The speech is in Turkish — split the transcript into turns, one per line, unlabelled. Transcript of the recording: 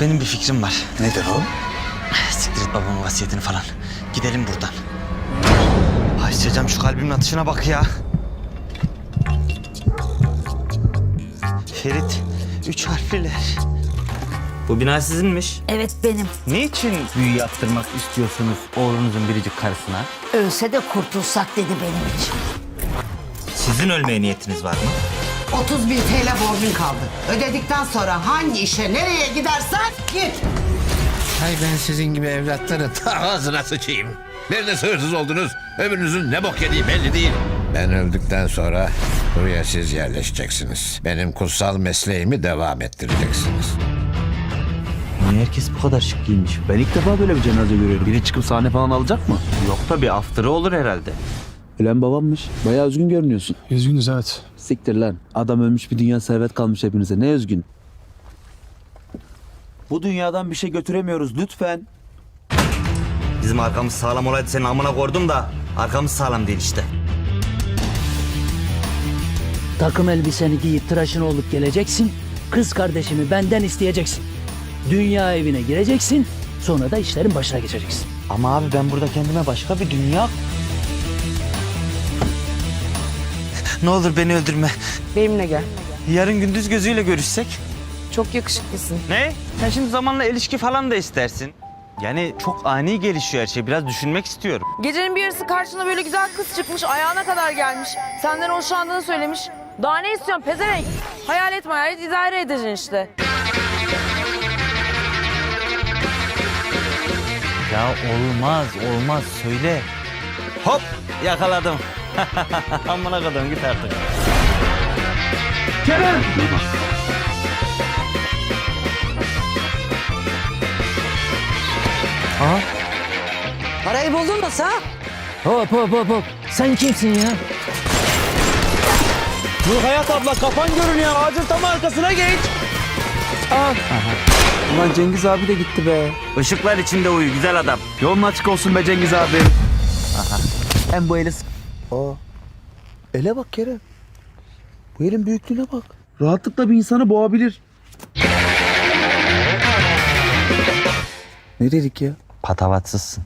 benim bir fikrim var.
Nedir o?
Siktir et babamın vasiyetini falan. Gidelim buradan. Ay Secam şu kalbimin atışına bak ya. Ferit, üç harfliler. Bu bina sizinmiş.
Evet benim.
Niçin büyü yaptırmak istiyorsunuz oğlunuzun biricik karısına?
Ölse de kurtulsak dedi benim için.
Sizin ölmeye niyetiniz var mı?
30 bin TL borcun kaldı. Ödedikten sonra hangi işe nereye gidersen git.
Hay ben sizin gibi evlatları ta ağzına sıçayım. Biriniz hırsız oldunuz, öbürünüzün ne bok yediği belli değil. Ben öldükten sonra buraya siz yerleşeceksiniz. Benim kutsal mesleğimi devam ettireceksiniz.
Niye herkes bu kadar şık giymiş? Ben ilk defa böyle bir cenaze görüyorum. Biri çıkıp sahne falan alacak mı?
Yok da bir after'ı olur herhalde.
Ölen babammış. Bayağı üzgün görünüyorsun.
Üzgünüz evet.
Siktir lan. Adam ölmüş bir dünya servet kalmış hepinize. Ne üzgün. Bu dünyadan bir şey götüremiyoruz lütfen.
Bizim arkamız sağlam olaydı senin amına koydum da arkamız sağlam değil işte.
Takım elbiseni giyip tıraşın olup geleceksin. Kız kardeşimi benden isteyeceksin. Dünya evine gireceksin. Sonra da işlerin başına geçeceksin.
Ama abi ben burada kendime başka bir dünya... ne olur beni öldürme.
Benimle gel.
Yarın gündüz gözüyle görüşsek.
Çok yakışıklısın.
Ne? Sen şimdi zamanla ilişki falan da istersin. Yani çok ani gelişiyor her şey. Biraz düşünmek istiyorum.
Gecenin bir yarısı karşına böyle güzel kız çıkmış, ayağına kadar gelmiş. Senden hoşlandığını söylemiş. Daha ne istiyorsun pezevenk? Hayal etme hayal et, idare edeceksin işte.
Ya olmaz, olmaz. Söyle. Hop yakaladım. Amına kadar git artık.
Parayı buldun mu sen?
Hop hop hop hop. Sen kimsin ya?
Dur Hayat abla kafan görünüyor. Ağacın tam arkasına geç. Al. Ulan Cengiz abi de gitti be.
Işıklar içinde uyu güzel adam.
Yolun açık olsun be Cengiz abi. Aha. Hem bu eli... Aa. Ele bak Kerem. Bu elin büyüklüğüne bak. Rahatlıkla bir insanı boğabilir. Ne dedik ya?
Patavatsızsın.